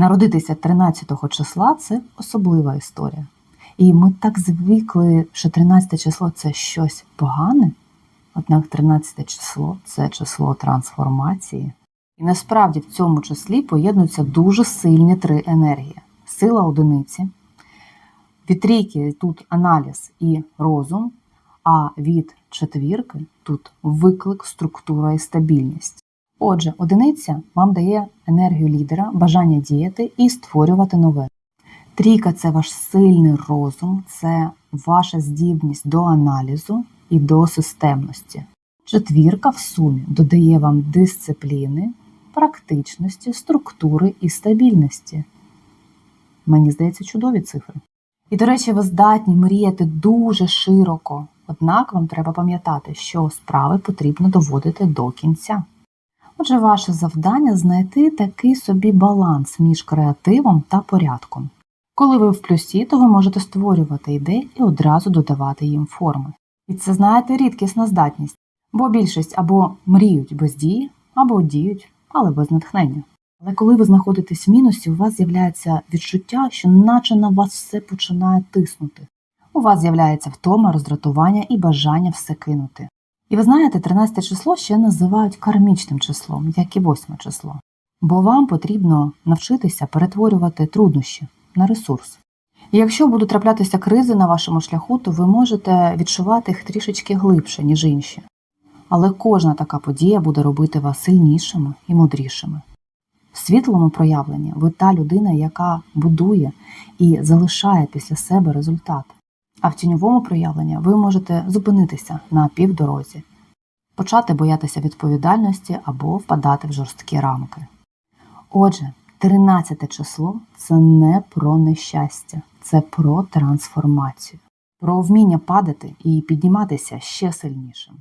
Народитися 13 го числа це особлива історія. І ми так звикли, що 13 число це щось погане, однак 13 число це число трансформації. І насправді в цьому числі поєднуються дуже сильні три енергії: сила одиниці, від трійки тут аналіз і розум, а від четвірки тут виклик, структура і стабільність. Отже, одиниця вам дає енергію лідера, бажання діяти і створювати нове. Трійка це ваш сильний розум, це ваша здібність до аналізу і до системності. Четвірка в сумі додає вам дисципліни, практичності, структури і стабільності. Мені здається, чудові цифри. І, до речі, ви здатні мріяти дуже широко, однак вам треба пам'ятати, що справи потрібно доводити до кінця. Отже, ваше завдання знайти такий собі баланс між креативом та порядком. Коли ви в плюсі, то ви можете створювати ідеї і одразу додавати їм форми. І це, знаєте, рідкісна здатність, бо більшість або мріють без дії, або діють, але без натхнення. Але коли ви знаходитесь в мінусі, у вас з'являється відчуття, що наче на вас все починає тиснути. У вас з'являється втома, роздратування і бажання все кинути. І ви знаєте, 13 число ще називають кармічним числом, як і 8 число. Бо вам потрібно навчитися перетворювати труднощі на ресурс. І якщо будуть траплятися кризи на вашому шляху, то ви можете відчувати їх трішечки глибше, ніж інші. Але кожна така подія буде робити вас сильнішими і мудрішими. В світлому проявленні ви та людина, яка будує і залишає після себе результат. А в тіньовому проявленні ви можете зупинитися на півдорозі, почати боятися відповідальності або впадати в жорсткі рамки. Отже, 13 число це не про нещастя, це про трансформацію, про вміння падати і підніматися ще сильнішим.